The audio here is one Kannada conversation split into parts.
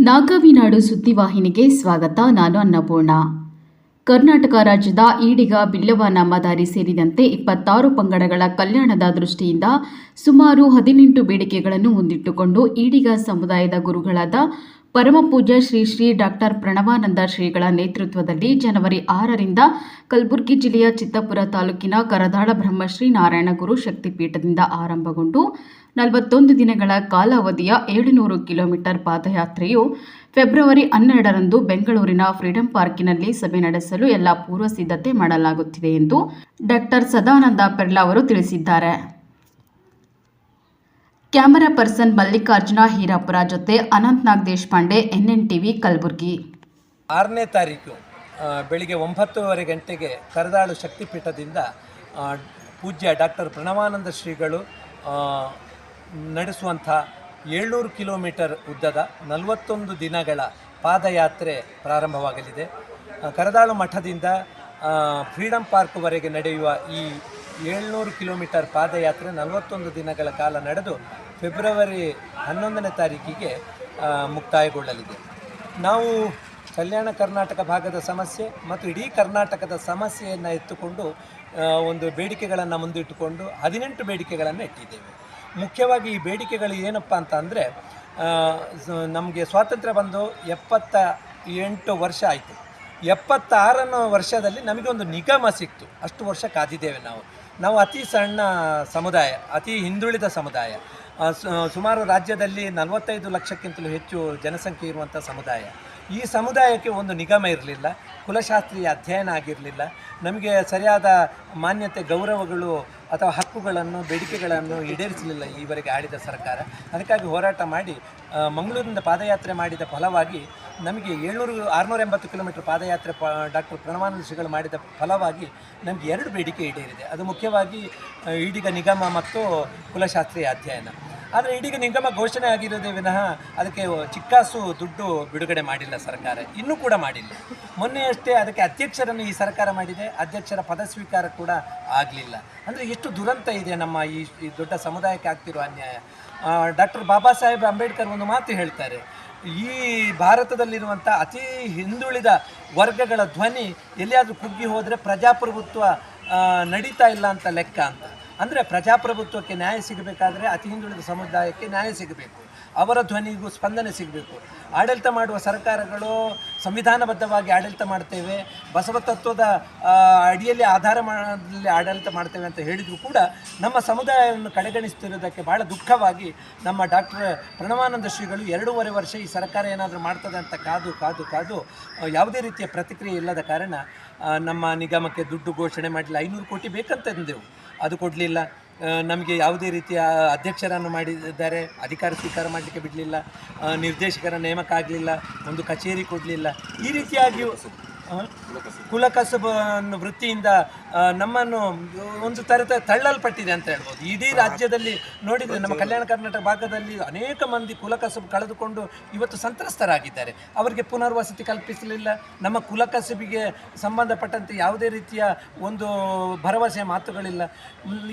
ನಾಗವಿನಾಡು ಸುದ್ದಿವಾಹಿನಿಗೆ ಸ್ವಾಗತ. ನಾನು ಅನ್ನಪೂರ್ಣ. ಕರ್ನಾಟಕ ರಾಜ್ಯದ ಈಡಿಗ ಬಿಲ್ಲವ ನಾಮಧಾರಿ ಸೇರಿದಂತೆ ಇಪ್ಪತ್ತಾರು ಪಂಗಡಗಳ ಕಲ್ಯಾಣದ ದೃಷ್ಟಿಯಿಂದ ಸುಮಾರು ಹದಿನೆಂಟು ಬೇಡಿಕೆಗಳನ್ನು ಮುಂದಿಟ್ಟುಕೊಂಡು ಈಡಿಗ ಸಮುದಾಯದ ಗುರುಗಳಾದ ಪರಮಪೂಜ್ಯ ಶ್ರೀ ಶ್ರೀ ಡಾಕ್ಟರ್ ಪ್ರಣವಾನಂದ ಶ್ರೀಗಳ ನೇತೃತ್ವದಲ್ಲಿ ಜನವರಿ ಆರರಿಂದ ಕಲಬುರಗಿ ಜಿಲ್ಲೆಯ ಚಿತ್ತಾಪುರ ತಾಲೂಕಿನ ಕರದಾಳ ಬ್ರಹ್ಮಶ್ರೀ ನಾರಾಯಣ ಗುರು ಶಕ್ತಿಪೀಠದಿಂದ ಆರಂಭಗೊಂಡು ನಲವತ್ತೊಂದು ದಿನಗಳ ಕಾಲಾವಧಿಯ ಏಳುನೂರು ಕಿಲೋಮೀಟರ್ ಪಾದಯಾತ್ರೆಯು ಫೆಬ್ರವರಿ ಹನ್ನೆರಡರಂದು ಬೆಂಗಳೂರಿನ ಫ್ರೀಡಂ ಪಾರ್ಕಿನಲ್ಲಿ ಸಭೆ ನಡೆಸಲು ಎಲ್ಲ ಪೂರ್ವ ಸಿದ್ಧತೆ ಮಾಡಲಾಗುತ್ತಿದೆ ಎಂದು ಡಾಕ್ಟರ್ ಸದಾನಂದ ಪೆರ್ಲಾ ಅವರು ತಿಳಿಸಿದ್ದಾರೆ. ಕ್ಯಾಮರಾ ಪರ್ಸನ್ ಮಲ್ಲಿಕಾರ್ಜುನ ಹೀರಾಪುರ ಜೊತೆ ಅನಂತ್ನಾಗ್ ದೇಶಪಾಂಡೆ ಎನ್ಎನ್ ಟಿವಿ ಕಲಬುರಗಿ. ಆರನೇ ತಾರೀಕು ಬೆಳಿಗ್ಗೆ ಒಂಬತ್ತೂವರೆ ಗಂಟೆಗೆ ಕರದಾಳು ಶಕ್ತಿಪೀಠದಿಂದ ಪೂಜ್ಯ ಡಾಕ್ಟರ್ ಪ್ರಣವಾನಂದ ಶ್ರೀಗಳು ನಡೆಸುವಂಥ ಏಳ್ನೂರು ಕಿಲೋಮೀಟರ್ ಉದ್ದದ ನಲವತ್ತೊಂದು ದಿನಗಳ ಪಾದಯಾತ್ರೆ ಪ್ರಾರಂಭವಾಗಲಿದೆ. ಕರದಾಳು ಮಠದಿಂದ ಫ್ರೀಡಂ ಪಾರ್ಕ್ವರೆಗೆ ನಡೆಯುವ ಈ ಏಳ್ನೂರು ಕಿಲೋಮೀಟರ್ ಪಾದಯಾತ್ರೆ ನಲವತ್ತೊಂದು ದಿನಗಳ ಕಾಲ ನಡೆದು ಫೆಬ್ರವರಿ ಹನ್ನೊಂದನೇ ತಾರೀಕಿಗೆ ಮುಕ್ತಾಯಗೊಳ್ಳಲಿದೆ. ನಾವು ಕಲ್ಯಾಣ ಕರ್ನಾಟಕ ಭಾಗದ ಸಮಸ್ಯೆ ಮತ್ತು ಇಡೀ ಕರ್ನಾಟಕದ ಸಮಸ್ಯೆಯನ್ನು ಎತ್ತುಕೊಂಡು ಒಂದು ಬೇಡಿಕೆಗಳನ್ನು ಮುಂದಿಟ್ಟುಕೊಂಡು ಹದಿನೆಂಟು ಬೇಡಿಕೆಗಳನ್ನು ಇಟ್ಟಿದ್ದೇವೆ ಮುಖ್ಯವಾಗಿ ಈ ಬೇಡಿಕೆಗಳು ಏನಪ್ಪ ಅಂತ ಅಂದರೆ ನಮಗೆ ಸ್ವಾತಂತ್ರ್ಯ ಬಂದು ಎಪ್ಪತ್ತ ಎಂಟು ವರ್ಷ ಆಯಿತು. ಎಪ್ಪತ್ತಾರನೇ ವರ್ಷದಲ್ಲಿ ನಮಗೆ ಒಂದು ನಿಗಮ ಸಿಕ್ತು. ಅಷ್ಟು ವರ್ಷ ಕಾದಿದ್ದೇವೆ ನಾವು. ನಾವು ಅತಿ ಸಣ್ಣ ಸಮುದಾಯ, ಅತಿ ಹಿಂದುಳಿದ ಸಮುದಾಯ. ಸುಮಾರು ರಾಜ್ಯದಲ್ಲಿ ನಲವತ್ತೈದು ಲಕ್ಷಕ್ಕಿಂತಲೂ ಹೆಚ್ಚು ಜನಸಂಖ್ಯೆ ಇರುವಂಥ ಸಮುದಾಯ. ಈ ಸಮುದಾಯಕ್ಕೆ ಒಂದು ನಿಗಮ ಇರಲಿಲ್ಲ, ಕುಲಶಾಸ್ತ್ರೀಯ ಅಧ್ಯಯನ ಆಗಿರಲಿಲ್ಲ. ನಮಗೆ ಸರಿಯಾದ ಮಾನ್ಯತೆ, ಗೌರವಗಳು ಅಥವಾ ಹಕ್ಕುಗಳನ್ನು, ಬೇಡಿಕೆಗಳನ್ನು ಈಡೇರಿಸಲಿಲ್ಲ ಈವರೆಗೆ ಆಳಿದ ಸರ್ಕಾರ. ಅದಕ್ಕಾಗಿ ಹೋರಾಟ ಮಾಡಿ ಮಂಗಳೂರಿನಿಂದ ಪಾದಯಾತ್ರೆ ಮಾಡಿದ ಫಲವಾಗಿ, ನಮಗೆ ಏಳ್ನೂರು ಆರುನೂರ ಎಂಬತ್ತು ಕಿಲೋಮೀಟರ್ ಪಾದಯಾತ್ರೆ ಪ, ಡಾಕ್ಟರ್ ಪ್ರಣವಾನಂದ ಶ್ರೀಗಳು ಮಾಡಿದ ಫಲವಾಗಿ ನಮಗೆ ಎರಡು ಬೇಡಿಕೆ ಈಡೇರಿದೆ. ಅದು ಮುಖ್ಯವಾಗಿ ಈಡಿಗ ನಿಗಮ ಮತ್ತು ಕುಲಶಾಸ್ತ್ರೀಯ ಅಧ್ಯಯನ. ಆದರೆ ಇದೀಗ ನಿಗಮ ಘೋಷಣೆ ಆಗಿರೋದೇ ವಿನಃ ಅದಕ್ಕೆ ಚಿಕ್ಕಾಸು ದುಡ್ಡು ಬಿಡುಗಡೆ ಮಾಡಿಲ್ಲ ಸರ್ಕಾರ. ಇನ್ನೂ ಕೂಡ ಮಾಡಿಲ್ಲ. ಮೊನ್ನೆಯಷ್ಟೇ ಅದಕ್ಕೆ ಅಧ್ಯಕ್ಷರನ್ನು ಈ ಸರ್ಕಾರ ಮಾಡಿದೆ. ಅಧ್ಯಕ್ಷರ ಪದ ಸ್ವೀಕಾರ ಕೂಡ ಆಗಲಿಲ್ಲ. ಅಂದರೆ ಎಷ್ಟು ದುರಂತ ಇದೆ ನಮ್ಮ ಈ ದೊಡ್ಡ ಸಮುದಾಯಕ್ಕೆ ಆಗ್ತಿರೋ ಅನ್ಯಾಯ. ಡಾಕ್ಟರ್ ಬಾಬಾ ಸಾಹೇಬ್ ಅಂಬೇಡ್ಕರ್ ಒಂದು ಮಾತು ಹೇಳ್ತಾರೆ. ಈ ಭಾರತದಲ್ಲಿರುವಂಥ ಅತಿ ಹಿಂದುಳಿದ ವರ್ಗಗಳ ಧ್ವನಿ ಎಲ್ಲಿಯಾದರೂ ಕುಗ್ಗಿ ಹೋದರೆ ಪ್ರಜಾಪ್ರಭುತ್ವ ನಡೀತಾ ಇಲ್ಲ ಅಂತ ಲೆಕ್ಕ ಅಂತ. ಅಂದರೆ ಪ್ರಜಾಪ್ರಭುತ್ವಕ್ಕೆ ನ್ಯಾಯ ಸಿಗಬೇಕಾದರೆ ಅತಿ ಹಿಂದುಳಿದ ಸಮುದಾಯಕ್ಕೆ ನ್ಯಾಯ ಸಿಗಬೇಕು. ಅವರ ಧ್ವನಿಗೂ ಸ್ಪಂದನೆ ಸಿಗಬೇಕು. ಆಡಳಿತ ಮಾಡುವ ಸರ್ಕಾರಗಳು ಸಂವಿಧಾನಬದ್ಧವಾಗಿ ಆಡಳಿತ ಮಾಡ್ತೇವೆ. ಬಸವ ತತ್ವದ ಅಡಿಯಲ್ಲಿ ಆಧಾರ ಮಾಡಲಿ ಆಡಳಿತ ಮಾಡ್ತೇವೆ ಅಂತ ಹೇಳಿದರೂ ಕೂಡ ನಮ್ಮ ಸಮುದಾಯವನ್ನು ಕಡೆಗಣಿಸ್ತಿರೋದಕ್ಕೆ ಭಾಳ ದುಃಖವಾಗಿ ನಮ್ಮ ಡಾಕ್ಟರ್ ಪ್ರಣವಾನಂದ ಶ್ರೀಗಳು ಎರಡೂವರೆ ವರ್ಷ ಈ ಸರ್ಕಾರ ಏನಾದರೂ ಮಾಡ್ತದೆ ಅಂತ ಕಾದು ಕಾದು ಕಾದು ಯಾವುದೇ ರೀತಿಯ ಪ್ರತಿಕ್ರಿಯೆ ಇಲ್ಲದ ಕಾರಣ ನಮ್ಮ ನಿಗಮಕ್ಕೆ ದುಡ್ಡು ಘೋಷಣೆ ಮಾಡಲಿಲ್ಲ. ಐನೂರು ಕೋಟಿ ಬೇಕಂತಂದೆವು ಅದು ಕೊಡಲಿಲ್ಲ. ನಮಗೆ ಯಾವುದೇ ರೀತಿಯ ಅಧ್ಯಕ್ಷರನ್ನು ಮಾಡಿದ್ದಾರೆ, ಅಧಿಕಾರ ಸ್ವೀಕಾರ ಮಾಡಲಿಕ್ಕೆ ಬಿಡಲಿಲ್ಲ ನಿರ್ದೇಶಕರ ನೇಮಕ ಆಗಲಿಲ್ಲ ಒಂದು ಕಚೇರಿ ಕೊಡಲಿಲ್ಲ. ಈ ರೀತಿಯಾಗಿಯೂ ಆ, ಕುಲಕಸಬ ವೃತ್ತಿಯಿಂದ ನಮ್ಮನ್ನು ಒಂದು ಥರದ ತಳ್ಳಲ್ಪಟ್ಟಿದೆ ಅಂತ ಹೇಳ್ಬೋದು. ಇಡೀ ರಾಜ್ಯದಲ್ಲಿ ನೋಡಿದರೆ ನಮ್ಮ ಕಲ್ಯಾಣ ಕರ್ನಾಟಕ ಭಾಗದಲ್ಲಿ ಅನೇಕ ಮಂದಿ ಕುಲಕಸಬು ಕಳೆದುಕೊಂಡು ಇವತ್ತು ಸಂತ್ರಸ್ತರಾಗಿದ್ದಾರೆ. ಅವರಿಗೆ ಪುನರ್ವಸತಿ ಕಲ್ಪಿಸಲಿಲ್ಲ. ನಮ್ಮ ಕುಲಕಸಬಿಗೆ ಸಂಬಂಧಪಟ್ಟಂತೆ ಯಾವುದೇ ರೀತಿಯ ಒಂದು ಭರವಸೆಯ ಮಾತುಗಳಿಲ್ಲ.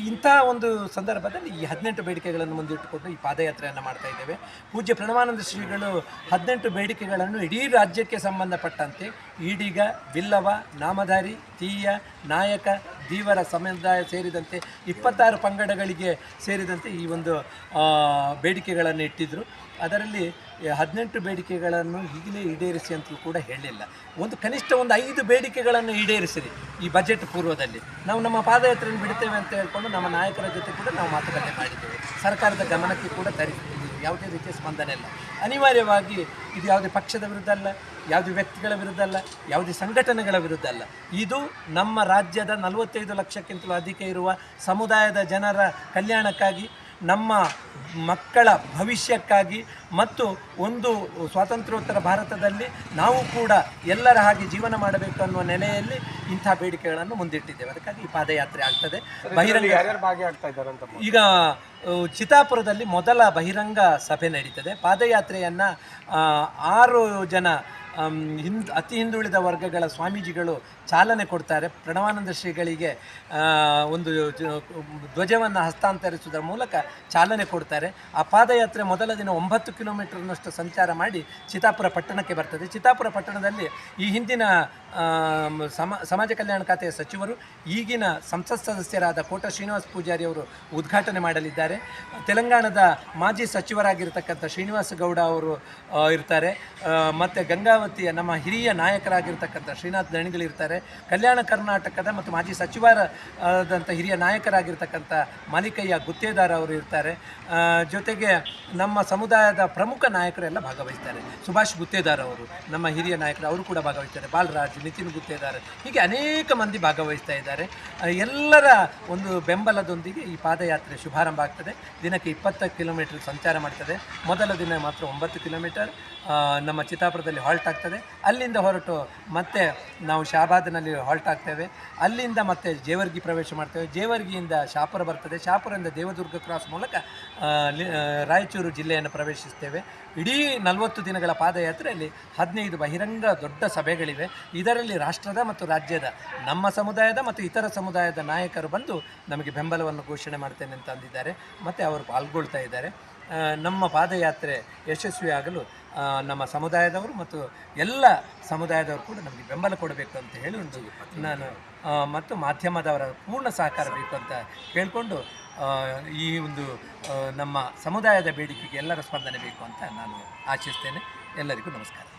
ಇಂಥ ಒಂದು ಸಂದರ್ಭದಲ್ಲಿ ಈ ಹದಿನೆಂಟು ಬೇಡಿಕೆಗಳನ್ನು ಮುಂದಿಟ್ಟುಕೊಂಡು ಈ ಪಾದಯಾತ್ರೆಯನ್ನು ಮಾಡ್ತಾ ಇದ್ದೇವೆ. ಪೂಜ್ಯ ಪ್ರಣವಾನಂದ ಶ್ರೀಗಳು ಹದಿನೆಂಟು ಬೇಡಿಕೆಗಳನ್ನು ಇಡೀ ರಾಜ್ಯಕ್ಕೆ ಸಂಬಂಧಪಟ್ಟಂತೆ ಈಡಿಗ ಬಿಲ್ಲವ, ನಾಮಧಾರಿ, ತೀಯ, ನಾಯಕ, ದೀವರ ಸಮುದಾಯ ಸೇರಿದಂತೆ ಇಪ್ಪತ್ತಾರು ಪಂಗಡಗಳಿಗೆ ಸೇರಿದಂತೆ ಈ ಒಂದು ಬೇಡಿಕೆಗಳನ್ನು ಇಟ್ಟಿದ್ದರು ಅದರಲ್ಲಿ ಹದಿನೆಂಟು ಬೇಡಿಕೆಗಳನ್ನು ಈಗಲೇ ಈಡೇರಿಸಿ ಅಂತಲೂ ಕೂಡ ಹೇಳಿಲ್ಲ. ಒಂದು ಕನಿಷ್ಠ ಒಂದು ಐದು ಬೇಡಿಕೆಗಳನ್ನು ಈಡೇರಿಸಿರಿ ಈ ಬಜೆಟ್ ಪೂರ್ವದಲ್ಲಿ. ನಾವು ನಮ್ಮ ಪಾದಯಾತ್ರೆಯನ್ನು ಬಿಡ್ತೇವೆ ಅಂತ ಹೇಳ್ಕೊಂಡು ನಮ್ಮ ನಾಯಕರ ಜೊತೆ ಕೂಡ ನಾವು ಮಾತುಕತೆ ಮಾಡಿದ್ದೇವೆ. ಸರ್ಕಾರದ ಗಮನಕ್ಕೆ ಕೂಡ ತರಿಸಿದ್ದೀವಿ. ಯಾವುದೇ ರೀತಿಯ ಸ್ಪಂದನೆ ಇಲ್ಲ. ಅನಿವಾರ್ಯವಾಗಿ ಇದು ಯಾವುದೇ ಪಕ್ಷದ ವಿರುದ್ಧ ಅಲ್ಲ, ಯಾವುದೇ ವ್ಯಕ್ತಿಗಳ ವಿರುದ್ಧ ಅಲ್ಲ, ಯಾವುದೇ ಸಂಘಟನೆಗಳ ವಿರುದ್ಧ ಅಲ್ಲ. ಇದು ನಮ್ಮ ರಾಜ್ಯದ ನಲವತ್ತೈದು ಲಕ್ಷಕ್ಕಿಂತಲೂ ಅಧಿಕ ಇರುವ ಸಮುದಾಯದ ಜನರ ಕಲ್ಯಾಣಕ್ಕಾಗಿ ನಮ್ಮ ಮಕ್ಕಳ ಭವಿಷ್ಯಕ್ಕಾಗಿ ಮತ್ತು ಒಂದು ಸ್ವಾತಂತ್ರ್ಯೋತ್ತರ ಭಾರತದಲ್ಲಿ ನಾವು ಕೂಡ ಎಲ್ಲರ ಹಾಗೆ ಜೀವನ ಮಾಡಬೇಕು ಅನ್ನುವ ನೆಲೆಯಲ್ಲಿ ಇಂಥ ಬೇಡಿಕೆಗಳನ್ನು ಮುಂದಿಟ್ಟಿದ್ದೇವೆ. ಅದಕ್ಕಾಗಿ ಈ ಪಾದಯಾತ್ರೆ ಆಗ್ತದೆ. ಬಹಿರಂಗ ಈಗ ಚಿತಾಪುರದಲ್ಲಿ ಮೊದಲ ಬಹಿರಂಗ ಸಭೆ ನಡೀತದೆ. ಪಾದಯಾತ್ರೆಯನ್ನು ಆರು ಜನ ಹಿಂದ್, ಅತಿ ಹಿಂದುಳಿದ ವರ್ಗಗಳ ಸ್ವಾಮೀಜಿಗಳು ಚಾಲನೆ ಕೊಡ್ತಾರೆ. ಪ್ರಣವಾನಂದ ಶ್ರೀಗಳಿಗೆ ಒಂದು ಧ್ವಜವನ್ನು ಹಸ್ತಾಂತರಿಸುವುದರ ಮೂಲಕ ಚಾಲನೆ ಕೊಡ್ತಾರೆ. ಆ ಪಾದಯಾತ್ರೆ ಮೊದಲ ದಿನ ಒಂಬತ್ತು ಕಿಲೋಮೀಟರ್ನಷ್ಟು ಸಂಚಾರ ಮಾಡಿ ಚಿತಾಪುರ ಪಟ್ಟಣಕ್ಕೆ ಬರ್ತದೆ. ಚಿತಾಪುರ ಪಟ್ಟಣದಲ್ಲಿ ಈ ಹಿಂದಿನ ಸಮ, ಸಮಾಜ ಕಲ್ಯಾಣ ಖಾತೆಯ ಸಚಿವರು, ಈಗಿನ ಸಂಸತ್ ಸದಸ್ಯರಾದ ಕೋಟ ಶ್ರೀನಿವಾಸ ಪೂಜಾರಿ ಅವರು ಉದ್ಘಾಟನೆ ಮಾಡಲಿದ್ದಾರೆ. ತೆಲಂಗಾಣದ ಮಾಜಿ ಸಚಿವರಾಗಿರ್ತಕ್ಕಂಥ ಶ್ರೀನಿವಾಸ ಗೌಡ ಅವರು ಇರ್ತಾರೆ. ಮತ್ತು ಮತ್ತು ಗಂಗಾವತಿಯ ನಮ್ಮ ಹಿರಿಯ ನಾಯಕರಾಗಿರ್ತಕ್ಕಂಥ ಶ್ರೀನಾಥ್ ದಣಿಗಳಿರ್ತಾರೆ. ಕಲ್ಯಾಣ ಕರ್ನಾಟಕದ ಮತ್ತು ಮಾಜಿ ಸಚಿವರಾದಂಥ ಹಿರಿಯ ನಾಯಕರಾಗಿರ್ತಕ್ಕಂಥ ಮಾಲಿಕಯ್ಯ ಗುತ್ತೇದಾರ್ ಅವರು ಇರ್ತಾರೆ. ಜೊತೆಗೆ ನಮ್ಮ ಸಮುದಾಯದ ಪ್ರಮುಖ ನಾಯಕರೆಲ್ಲ ಭಾಗವಹಿಸ್ತಾರೆ. ಸುಭಾಷ್ ಗುತ್ತೇದಾರ್ ಅವರು, ನಮ್ಮ ಹಿರಿಯ ನಾಯಕರು ಅವರು ಕೂಡ ಭಾಗವಹಿಸ್ತಾರೆ. ಬಾಲರಾಜ್, ನಿತಿನ್ ಗುತ್ತೇದಾರ್, ಹೀಗೆ ಅನೇಕ ಮಂದಿ ಭಾಗವಹಿಸ್ತಾ ಇದ್ದಾರೆ. ಎಲ್ಲರ ಒಂದು ಬೆಂಬಲದೊಂದಿಗೆ ಈ ಪಾದಯಾತ್ರೆ ಶುಭಾರಂಭ ಆಗ್ತದೆ. ದಿನಕ್ಕೆ ಇಪ್ಪತ್ತು ಕಿಲೋಮೀಟರ್ ಸಂಚಾರ ಮಾಡ್ತದೆ. ಮೊದಲ ದಿನ ಮಾತ್ರ ಒಂಬತ್ತು ಕಿಲೋಮೀಟರ್. ನಮ್ಮ ಚಿತ್ತಾಪುರದಲ್ಲಿ ಹಾಲ್ಟ್ ಆಗ್ತದೆ ಅಲ್ಲಿಂದ ಹೊರಟು ಮತ್ತೆ ನಾವು ಶಾಬಾದ್ನಲ್ಲಿ ಹಾಲ್ಟ್ ಆಗ್ತೇವೆ. ಅಲ್ಲಿಂದ ಮತ್ತೆ ಜೇವರ್ಗಿ ಪ್ರವೇಶ ಮಾಡ್ತೇವೆ. ಜೇವರ್ಗಿಯಿಂದ ಶಾಪುರ ಬರ್ತದೆ. ಶಾಪುರದಿಂದ ದೇವದುರ್ಗ ಕ್ರಾಸ್ ಮೂಲಕ ರಾಯಚೂರು ಜಿಲ್ಲೆಯನ್ನು ಪ್ರವೇಶಿಸ್ತೇವೆ. ಇಡೀ ನಲವತ್ತು ದಿನಗಳ ಪಾದಯಾತ್ರೆಯಲ್ಲಿ ಹದಿನೈದು ಬಹಿರಂಗ ದೊಡ್ಡ ಸಭೆಗಳಿವೆ. ಇದರಲ್ಲಿ ರಾಷ್ಟ್ರದ ಮತ್ತು ರಾಜ್ಯದ, ನಮ್ಮ ಸಮುದಾಯದ ಮತ್ತು ಇತರ ಸಮುದಾಯದ ನಾಯಕರು ಬಂದು ನಮಗೆ ಬೆಂಬಲವನ್ನು ಘೋಷಣೆ ಮಾಡ್ತೇನೆ ಅಂತ ಅಂದಿದ್ದಾರೆ. ಮತ್ತು ಅವರು ಪಾಲ್ಗೊಳ್ತಾ ಇದ್ದಾರೆ. ನಮ್ಮ ಪಾದಯಾತ್ರೆ ಯಶಸ್ವಿಯಾಗಲು ನಮ್ಮ ಸಮುದಾಯದವರು ಮತ್ತು ಎಲ್ಲ ಸಮುದಾಯದವರು ಕೂಡ ನಮಗೆ ಬೆಂಬಲ ಕೊಡಬೇಕು ಅಂತ ಹೇಳಿ ಒಂದು ನಾನು ಮತ್ತು ಮಾಧ್ಯಮದವರ ಪೂರ್ಣ ಸಹಕಾರ ಬೇಕು ಅಂತ ಕೇಳಿಕೊಂಡು ಈ ಒಂದು ನಮ್ಮ ಸಮುದಾಯದ ಬೇಡಿಕೆಗೆ ಎಲ್ಲರ ಸ್ಪಂದನೆ ಬೇಕು ಅಂತ ನಾನು ಆಶಿಸ್ತೇನೆ. ಎಲ್ಲರಿಗೂ ನಮಸ್ಕಾರ.